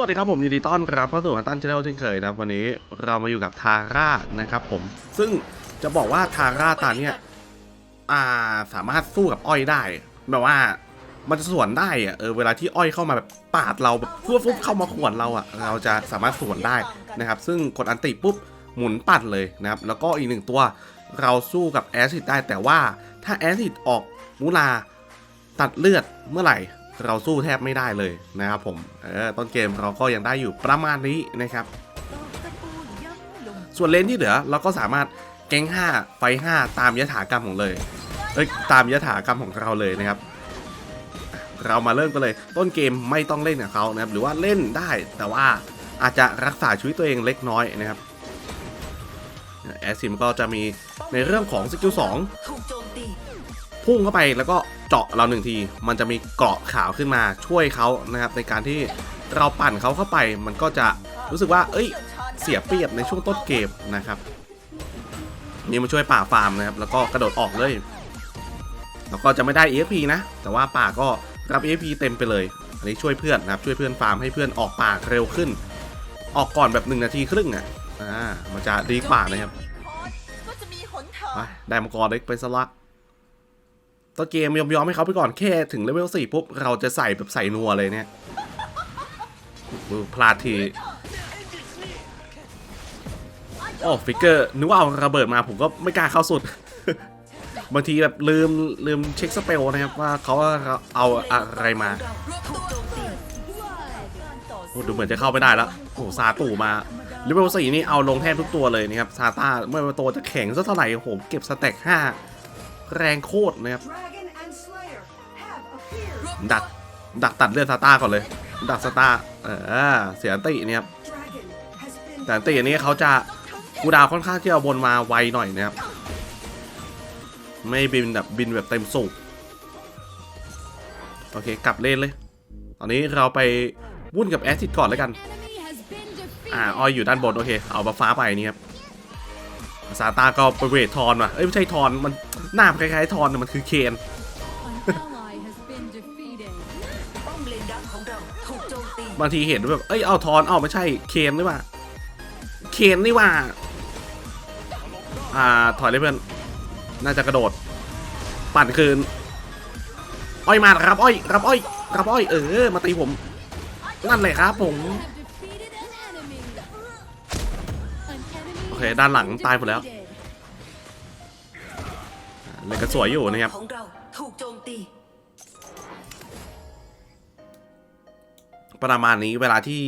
สวัสดีครับผมยินดีต้อนรับเข้าสู่อันตันชาแนลเช่นเคยนะครับวันนี้เรามาอยู่กับทาร่านะครับผม ซึ่งจะบอกว่าทาร่าตาเนี่ยอ่าสามารถสู้กับอ้อยได้ แบบว่ามันจะสวนได้อะเออเวลาที่อ้อยเข้ามาแบบปาดเราแบบฟุบฟุบเข้ามาขวนเราอะเราจะสามารถสวนได้นะครับ ซึ่งกดอันติปุ๊บหมุนปัดเลยนะครับ แล้วก็อีกหนึ่งตัวเราสู้กับแอซิดได้แต่ว่าถ้าแอซิดออกมูลาตัดเลือดเมื่อไหร่ เราสู้แทบไม่ได้เลยนะครับผมเออต้นเกมเราก็ยังได้อยู่ประมาณนี้นะครับ ส่วนเลนที่เหลือเราก็สามารถแก๊ง5ไฟ5ตามยถากรรมของเลยเอ้ยตามยถากรรมของเราเลยนะครับ เรามาเริ่มกันเลย ต้นเกมไม่ต้องเล่นกับเขานะครับ หรือว่าเล่นได้แต่ว่าอาจจะรักษาชีวิตตัวเองเล็กน้อยนะครับแอสซิมก็จะมีในเรื่องของสกิล2พุ่งเข้าไปแล้วก็ เจาะเราหนึ่งที มันจะมีเกราะขาวขึ้นมาช่วยเขานะครับ ในการที่เราปั่นเขาเข้าไป มันก็จะรู้สึกว่า เอ้ย เสียเปรียบในช่วงต้นเกมนะครับนี่มาช่วยป่าฟาร์มนะครับ แล้วก็กระโดดออกเลยแล้วก็จะไม่ได้ EXP นะ แต่ว่าป่าก็รับ EXP เต็มไปเลย อันนี้ช่วยเพื่อนนะครับ ช่วยเพื่อนฟาร์มให้เพื่อนออกป่าเร็วขึ้น ออกก่อนแบบ 1 นาทีครึ่งอะ อ่า มันจะดีกว่านะครับก็จะมีหนทางไปได้มังกรเล็กไปซะละ ต้นเกมยอมยอมให้เขาไปก่อนแค่ถึงเลเวลสี่ปุ๊บ เราจะใส่แบบใส่นัวเลยเนี่ยพลาดทีโอ้ฟิกเกอร์นึกว่าเอาระเบิดมาผมก็ไม่กล้าเข้าสุด บางทีแบบลืมลืมเช็คสเปลนะครับว่าเขาเอาอะไรมาดูเหมือนจะเข้าไม่ได้แล้วโอ้ซาตู่มาเลเวลสี่นี่เอาลงแทบทุกตัวเลยนะครับซาต้าไม่ว่าตัวจะแข็งสักเท่าไหร่โอ้โหเก็บสแต็กห้า แรงโคตรนะครับ Dragon and Slayer have appeared. ดัก ดักตัดเลือดซาต้าก่อนเลย ดักซาต้าเออเสียอันติเนี่ยครับ Dragon has been แต่อันติอันนี้เขาจะกูดาวค่อนข้างที่จะบนมาไวหน่อยนะครับ ไม่บินแบบบินแบบเต็มสูบโอเคกลับเลนเลย ตอนนี้เราไปวุ่นกับแอซิดก่อนแล้วกัน อ่าออยอยู่ด้านบน โอเค เอาบัฟฟ้าไปนี่ครับ ซาต้าก็ไปเวททอนว่ะ เอ้ยไม่ใช่ทอนมันหน้ามันคล้ายๆทอนแต่มันคือเคนป้อมเลนดักของเราถูกโจมตีบางทีเห็นแบบ เอ้ยเอาทอนเอาไม่ใช่เคนนี่ว่าเคนนี่ว่า อ่าถอยเลยเพื่อน น่าจะกระโดด ปั่นคืน อ้อยมาครับ อ้อย รับอ้อย รับอ้อย เออ มาตีผม นั่นเลยครับผม เคด้านหลังตายหมดแล้วเลยก็สวยอยู่นะครับของเราถูกโจมตีประมาณนี้เวลาที่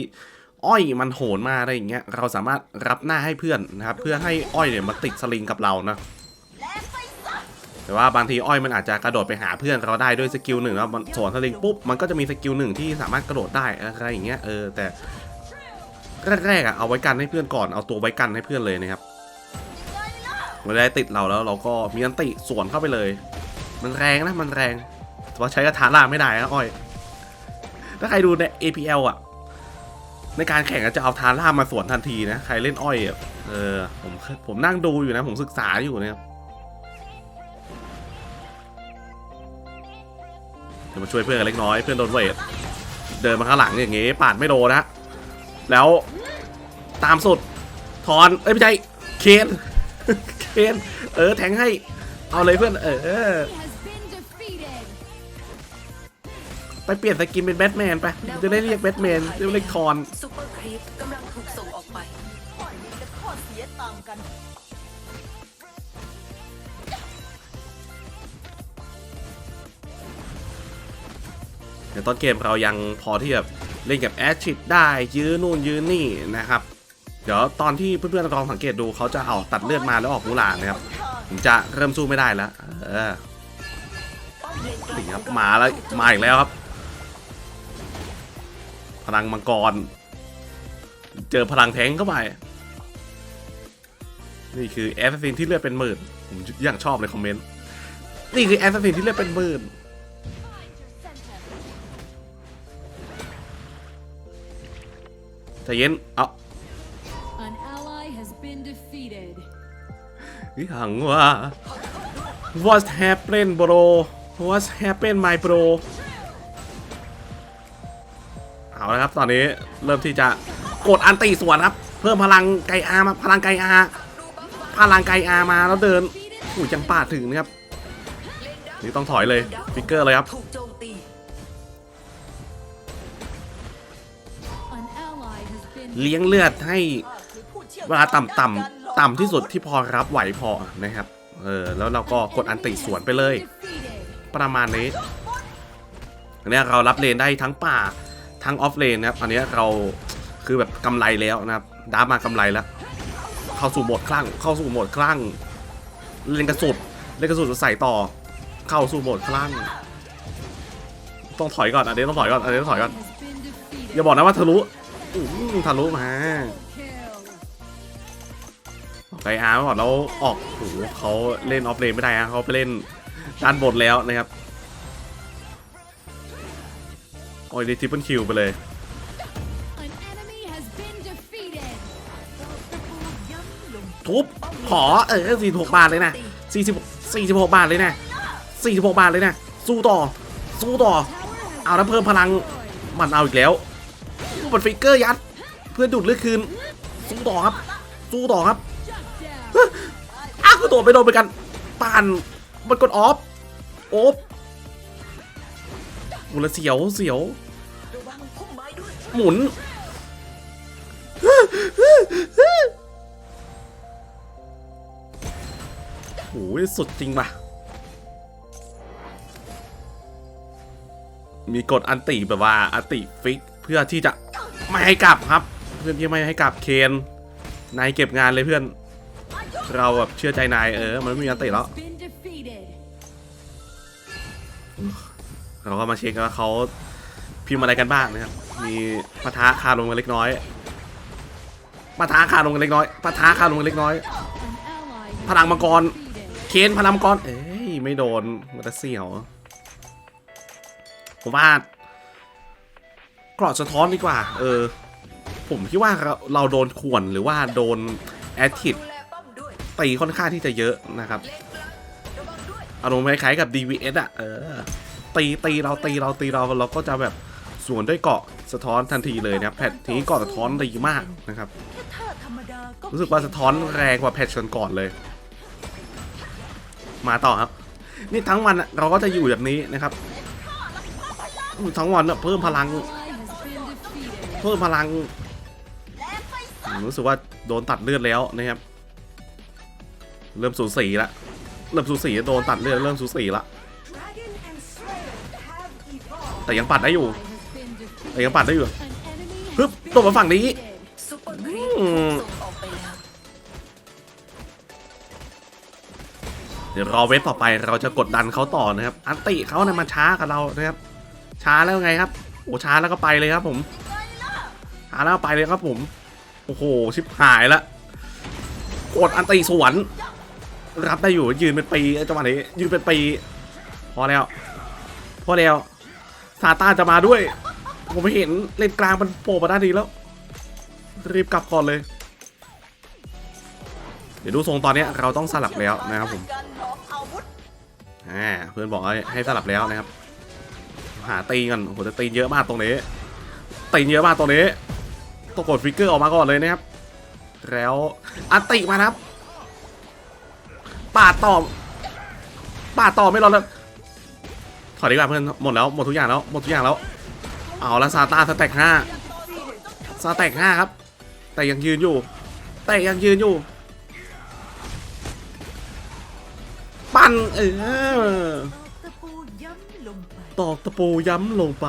อ้อยมันโหนมาอะไรอย่างเงี้ยเราสามารถรับหน้าให้เพื่อนนะครับ เพื่อให้อ้อยเนี่ยมาติดสลิงกับเรานะแต่ว่าบางทีอ้อยมันอาจจะกระโดดไปหาเพื่อนเราได้ด้วยสกิลหนึ่งแล้วมันสวนสลิงปุ๊บมันก็จะมีสกิลหนึ่งที่สามารถกระโดดได้อะไรอย่างเงี้ยเออแต่ แรกๆอะเอาไว้กันให้เพื่อนก่อนเอาตัวไว้กันให้เพื่อนเลยนะครับเวลาติดเราแล้วเราก็มีอันติสวนเข้าไปเลย มันแรงนะมันแรงแต่ว่าใช้กระถาล่าไม่ได้นะอ้อย ถ้าใครดูใน APL อะในการแข่งจะเอาทาร่ามาสวนทันทีนะใครเล่นอ้อยอะเออผมผมนั่งดูอยู่นะผมศึกษาอยู่นี่ยเดี๋ยวมาช่วยเพื่อนกันเล็กน้อยเพื่อนโดนเวทเดินมาข้างหลังอย่างงี้ปาดไม่โดนนะ แล้วตามสุดถอน เอ้ยไม่ใช่เคนเคนเออแทงให้ เอาเลยเพื่อน เออ ไปเปลี่ยนสกินเป็นแบทแมนไป จะได้เรียกแบทแมนจะเรียกทอนซูเปอร์ครีปกำลังถูกส่งออกไปข้อเสียต่างกัน ในต้นเกมเรายังพอที่แบบเล่นกับแอชชิดได้ยื้อนู่นยื้อนี่นะครับเดี๋ยวตอนที่เพื่อนๆลองสังเกตดูเขาจะเอาตัดเลือดมาแล้วออกมูลานนะครับผมจะเริ่มสู้ไม่ได้แล้วเออป้อมเลนกลางนี่ขครับมาแล้วมาอีกแล้วครับ พลังมังกร เจอพลังแทงเข้าไปนี่คือแอสซินที่เลือดเป็นหมื่นผมยังชอบเลยคอมเมนต์นี่คือแอสซัสซินที่เลือดเป็นหมื่น ใจเย็น เอา An ally has been defeated. หังว่า What happened bro What happened my bro เอาละครับตอนนี้เริ่มที่จะกดอันตีสวนครับ เพิ่มพลังไกอามาพลังไกอาพลังไกอามาแล้วเดินอู้ยังปาดถึงนะครับนี่ต้องถอยเลยฟิกเกอร์เลยครับ เลี้ยงเลือดให้เวลาต่ำต่ำต่ำที่สุดที่พอรับไหวพอนะครับ เออแล้วเราก็กดอันติสวนไปเลย ประมาณนี้อันเนี้ยเรารับเลนได้ทั้งป่าทั้งออฟเลนนะครับอันนี้เราคือแบบกำไรแล้วนะครับดาร์มากำไรแล้ว เข้าสู่โหมดคลั่ง เข้าสู่โหมดคลั่ง เล่นกระสุดเล่นกระสุดใส่ต่อ เข้าสู่โหมดคลั่ง ต้องถอยก่อนอันนี้ต้องถอยก่อนอันนี้ต้องถอยก่อนอย่าบอกนะว่าทะลุ อื้อหือทะลุมาไกอาร์ก่อนแล้วออกโหเขาเล่นออฟเลนไม่ได้ฮะเขาไปเล่นด้านบนแล้วนะครับ โอ้ยได้ทริปเปิลคิวไปเลยทุบขอเออสี่หกบาทเลยนะสี่สิบสี่สิบหกบาทเลยนะสี่สิบหกบาทเลยนะ สู้ต่อ สู้ต่อ เอาแล้วเพิ่มพลังมันเอาอีกแล้ว ปิดฟิกเกอร์ยัด เพื่อดูดเลือดคืน สู้ต่อครับ สู้ต่อครับอ้าวกูโดดไปโดนไปกันปานมันกดออฟโอ๊บหมุนแล้วเสียวเสียว หมุนโอ้ยสุดจริงป่ะ มีกดอันติแบบว่าอันติฟิกเพื่อที่จะ ไม่ให้กลับครับ เพื่อนที่ไม่ให้กลับเคนนายเก็บงานเลยเพื่อน เราแบบเชื่อใจนายเออ มันไม่มีอันติแล้ว เราก็มาเช็คว่าเขาพิมพ์อะไรกันบ้างนะครับ มีปะทะคาลงกันเล็กน้อยปะทะคาลงกันเล็กน้อยปะทะคาลงกันเล็กน้อย พลังมังกร เคนพลังมังกร เอ้ยไม่โดนมันจะเสียวผมว่า กรอดสะท้อนดีกว่า เออ ผมคิดว่าเราเราโดนข่วนหรือว่าโดนแอทิดตีค่อนข้างที่จะเยอะนะครับอารมณ์คล้ายๆกับ DVS อะ เออ ตีตีเราตีเราตีเราเราก็จะแบบสวนด้วยเกาะสะท้อนทันทีเลยนะครับแพทนี้เกาะสะท้อนดีมากนะครับ รู้สึกว่าสะท้อนแรงกว่าแพทชนก่อนเลย มาต่อครับ นี่ทั้งวันเราก็จะอยู่แบบนี้นะครับ ทั้งวันเพิ่มพลัง เพิ่มพลังรู้สึกว่าโดนตัดเลือดแล้วนะครับ เริ่มสูสีละเริ่มสูสีโดนตัดเลือดเริ่มสูสีละแต่ยังปัดได้อยู่แต่ยังปัดได้อยู่ฮึบตบมาฝั่งนี้เปอร์ครีปอืมส่งออกไปแล้วเดี๋ยวรอเวฟต่อไปเราจะกดดันเขาต่อนะครับ อันติเขาเนี่ยมาช้ากับเรานะครับ ช้าแล้วไงครับ โอ้ช้าแล้วก็ไปเลยครับผม ช้าแล้วไปเลยครับผม โอ้โห ชิบหายละกดอันติสวนรับได้อยู่ยืนเป็นปีจังหวะนี้ยืนเป็นปีพอแล้วพอแล้วซาต้าจะมาด้วย ผมไม่เห็นเลนกลางมันโผล่มาด้านนี้แล้ว รีบกลับก่อนเลย เดี๋ยวดูทรงตอนนี้เราต้องสลับแล้วนะครับผมการหลอกอาวุธอ่าเพื่อนบอกให้ให้สลับแล้วนะครับ หาตีกันโอ้โหแต่ตีเยอะมากตรงนี้ตีเยอะมากตรงนี้ ต้องกดฟิกเกอร์ออกมาก่อนเลยนะครับ แล้วอัติมาครับ ปาดต่อ ปาดต่อไม่รอแล้ว ถอยดีกว่าเพื่อน หมดแล้ว หมดทุกอย่างแล้ว หมดทุกอย่างแล้ว เอาละซาตาสแต็กห้าสแต็กห้าครับ แต่ยังยืนอยู่ แต่ยังยืนอยู่ ปั้นเออตะปูย้ำลงไปตอกตะปูย้ำลงไป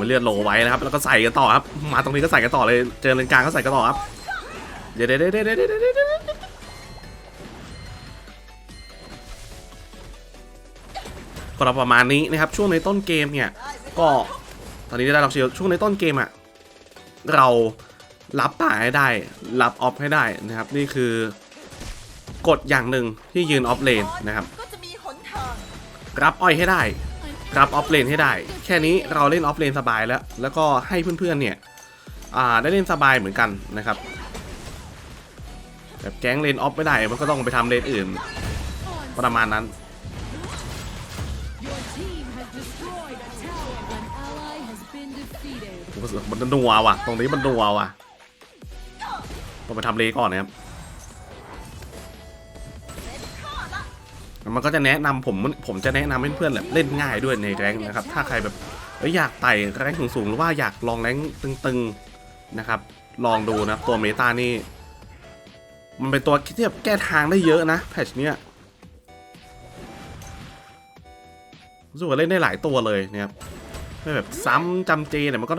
มันเลือดโลไว้นะครับ แล้วก็ใส่กันต่อครับ มาตรงนี้ก็ใส่กันต่อเลย เจอเลนกลางก็ใส่กันต่อครับ เดี๋ยวเดี๋ยวเดี๋ยวเดี๋ยวเดี๋ยวเดี๋ยวเดี๋ยวก็ประมาณนี้นะครับ ช่วงในต้นเกมเนี่ย ก็ตอนนี้ได้รับเชียร์ช่วงในต้นเกมอะเรารับป่าให้ได้ รับออฟให้ได้นะครับ นี่คือกฎอย่างหนึ่งที่ยืนออฟเลนนะครับ รับอ้อยให้ได้ รับออฟเลนให้ได้ แค่นี้เราเล่นออฟเลนสบายแล้ว แล้วก็ให้เพื่อนๆเนี่ยได้เล่นสบายเหมือนกันนะครับแบบแก๊งเลนออฟไม่ได้ มันก็ต้องไปทำเลนอื่น ประมาณนั้น มันนัวว่ะ ตรงนี้มันนัวว่ะต้องไปทำเลก่อนนะครับ มันก็จะแนะนำผมผมจะแนะนำให้เพื่อนแบบเล่นง่ายด้วยในแรงนะครับ ถ้าใครแบบอยากไต่แรงสูงๆหรือว่าอยากลองแรงตึงๆนะครับ ลองดูนะตัวเมตานี่ มันเป็นตัวที่แบบแก้ทางได้เยอะนะแพชเนี้ยรู้สึกว่าเล่นได้หลายตัวเลยนะครับไม่แบบซ้ำจำเจเนี่ยมันก็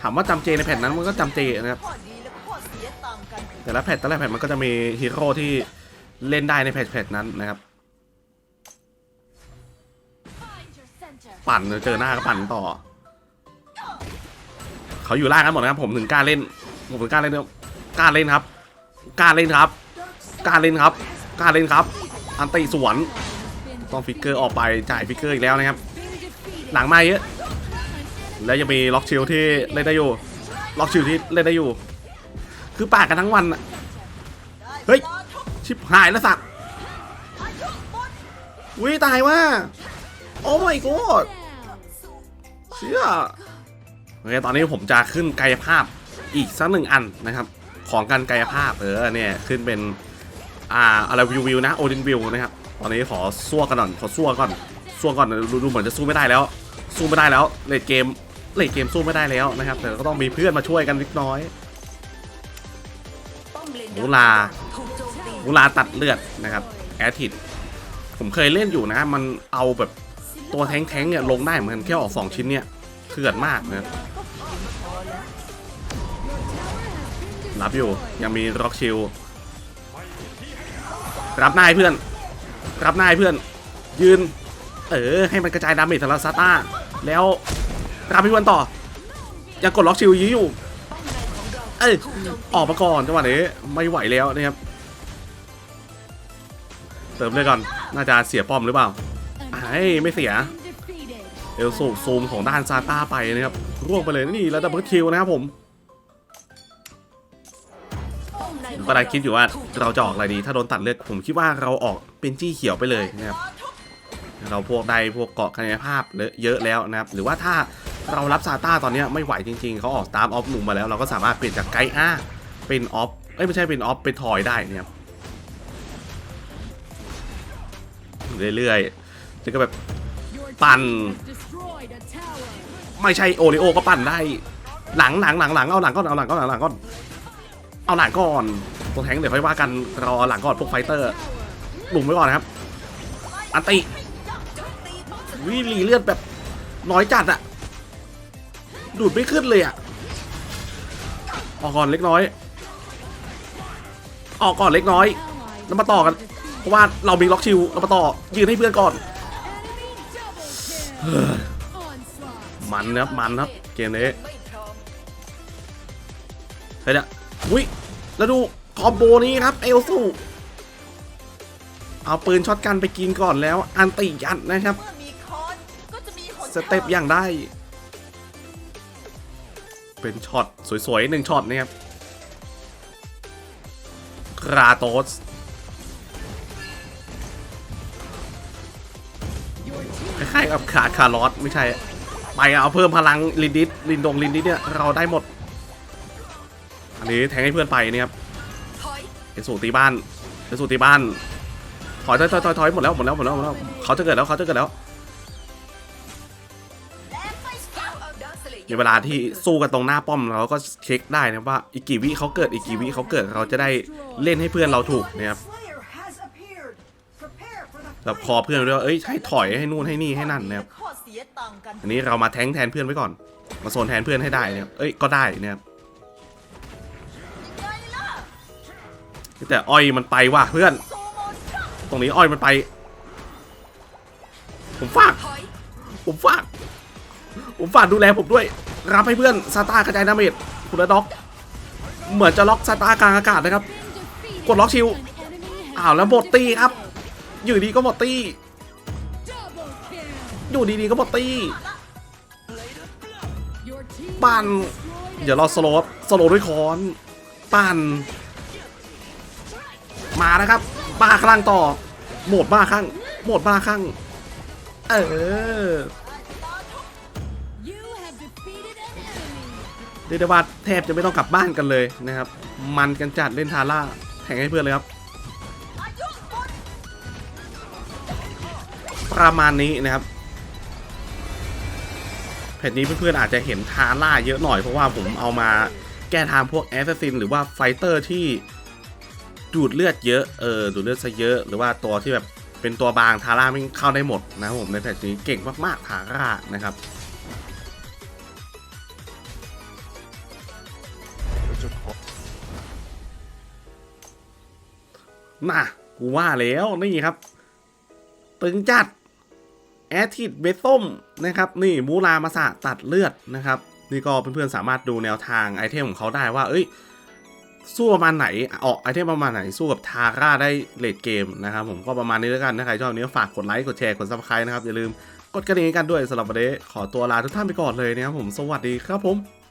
ถามว่าจำเจในแพทนั้นมันก็จำเจนะครับข้อดีและข้อเสียต่นแต่ละแพทแต่ละแพทมันก็จะมีฮีโร่ที่เล่นได้ในแพทแพทนั้นนะครับ ปั่นเจอหน้าก็ปั่นต่อ เขาอยู่ล่างกันหมดนะครับผมถึงกล้าเล่นผมถึงกล้าเล่นกล้าเล่นครับกล้าเล่นครับกล้าเล่นครับกล้าเล่นครับ อันติสวนต้องฟิกเกอร์ออกไปจ่ายฟิกเกอร์อีกแล้วนะครับ หลังมาเยอะแล้วยังมีล็อกชิลที่เล่นได้อยู่ล็อกชิลที่เล่นได้อยู่ คือปากกันทั้งวันเฮ้ยชิบหายแล้วสัตว์วิตายว่า โอ้ my god เชี่ยโอเคตอนนี้ผมจะขึ้นกายภาพอีกสักหนึ่งอันนะครับ ของการกายภาพเออเนี่ยขึ้นเป็นอ่าอะไรวิววิวนะโอดินวิวนะครับตอนนี้ขอสู้กันก่อนขอสู้ก่อนสู้ก่อนดูดูเหมือนจะสู้ไม่ได้แล้ว สู้ไม่ได้แล้วเลดเกมเลดเกมสู้ไม่ได้แล้วนะครับ แต่ก็ต้องมีเพื่อนมาช่วยกันนิดน้อยมูลาถูกโจมตีมูลาตัดเลือดนะครับแอทิดผมเคยเล่นอยู่นะ มันเอาแบบ ตัวแท้งๆเนี่ยลงได้เหมือนกันแค่ออกสองชิ้นเนี่ยเถื่อนมากนะครับรับอยู่ยังมีร็อกชิลรับนายเพื่อน รับนายเพื่อน ยืน เออ ให้มันกระจายดาเมจสำหรับซาต้า แล้วรับพี่วันต่อ ยังกดล็อกชิลยื้ออยู่ เอ้ยออกมาก่อนจังหวะนี้ไม่ไหวแล้วนะครับ เติมเลยก่อน น่าจะเสียป้อมหรือเปล่า ไอ้ไม่เสีย เอลสูซูมของด้านซาต้าไปนะครับร่วงไปเลยนี่แล้วดับเบิลคิวนะครับผมผมกำลังคิดอยู่ว่าเราจะออกอะไรดี ถ้าโดนตัดเลือดผมคิดว่าเราออกเป็นจี้เขียวไปเลยนะครับเราพวกได้พวกเกาะคะแนภาพเยอะแล้วนะครับ หรือว่าถ้าเรารับซาต้าตอนนี้ไม่ไหวจริงๆ เขาออกตามออฟหนุ่มมาแล้ว เราก็สามารถเปลี่ยนจากไกอาเป็นออฟเอ้ยไม่ใช่เป็นออฟเป็นทอยได้นะครับเรื่อยๆ แล้วก็แบบปั่น ไม่ใช่โอริโอก็ปั่นได้ หลังหลังหลังหลังเอาหลังก่อนเอาหลังก่อนเอาหลังก่อนเอาหลังก่อนตัวแทงเดี๋ยวค่อยว่ากันรอหลังก่อนพวกไฟเตอร์หลุมไว้ก่อนนะครับ อันติวิลีเลือดแบบน้อยจัดอะดูดไม่ขึ้นเลยอะออกก่อนเล็กน้อย ออกก่อนเล็กน้อยแล้วมาต่อกัน เพราะว่าเรามีล็อกชิลเรามาต่อยืนให้เพื่อนก่อน มันนะครับมันครับเกมนี้ไม่พร้อมเฮ้ยเนี่ยอุ้ยแล้วดูคอมโบนี้ครับเอลสูเอาปืนช็อตกันไปกินก่อนแล้ว อันติยัดนะครับสเต็ปอย่างได้ เป็นช็อตสวยๆหนึ่งช็อตนะครับกราโตส คล้ายๆกับขาดคาร์ลอสไม่ใช่ ไปเอาเพิ่มพลังลินดิสลินดงลินดิสเนี่ยเราได้หมด อันนี้แทงให้เพื่อนไปเนี่ยครับถอยเอสูตีบ้านเอสูตีบ้านถอยถอยถอยถอยถอยหมดแล้วหมดแล้วหมดแล้วหมดแล้วเขาจะเกิดแล้วเขาจะเกิดแล้วในเวลาที่สู้กันตรงหน้าป้อมเราก็เช็คได้นะว่าอีกกี่วิเขาเกิดอีกกี่วิเขาเกิดเราจะได้เล่นให้เพื่อนเราถูกนะครับ แบบคอเพื่อนด้วยว่าเอ้ยให้ถอยให้นู่นให้นี่ให้นั่นนะครับอันอันนี้เรามาแทงแทนเพื่อนไว้ก่อน มาโซนแทนเพื่อนให้ได้เนะครับเอ้ยก็ได้เนะครับแต่อ้อยมันไปว่ะเพื่อน ตรงนี้อ้อยมันไป ผมฝากผมฝากผมฝากดูแลผมด้วย รับให้เพื่อนซาตากระจายดาเมจคุณละด็อก เหมือนจะล็อกซาตากลางอากาศนะครับ กดล็อกชิวอ้าวแล้วหมดตีครับ อยู่ดีก็หมดตี้ อยู่ดีๆก็หมดตี้ปั่นเดี๋ยวเราสโลว์สโลว์ด้วยคอน ปั่น มานะครับบ้าคลั่งต่อ โหมดบ้าคลั่งโหมดบ้าคลั่งเออเรียกได้ว่าแทบจะไม่ต้องกลับบ้านกันเลยนะครับ มันกันจัดเล่นทาร่าแข่งให้เพื่อนเลยครับ ประมาณนี้นะครับเพจนี้เพื่อนๆอาจจะเห็นทาร่าเยอะหน่อยเพราะว่าผมเอามาแก้ทางพวกแอสซัสซินหรือว่าไฟเตอร์ที่ดูดเลือดเยอะเออดูดเลือดซะเยอะหรือว่าตัวที่แบบเป็นตัวบางทาร่าไม่เข้าได้หมดนะครับผมในแพทนี้เก่งมากๆทาร่านะครับน่ะกูว่าแล้วนี่ครับ ตึงจัด แอทิดเบส้มนะครับนี่มูรามาสะตัดเลือดนะครับนี่ก็เพื่อนๆสามารถดูแนวทางไอเทมของเขาได้ว่า เอ้ย สู้ประมาณไหนออกไอเทมประมาณไหนสู้กับทาร่าได้เลดเกมนะครับผมก็ประมาณนี้แล้วกันถ้าใครชอบนี้ฝากกดไลค์กดแชร์กดซับสไครต์นะครับอย่าลืมกดกระดิ่งกันด้วยสำหรับวันนี้ขอตัวลาทุกท่านไปก่อนเลยนะครับผมสวัสดีครับผม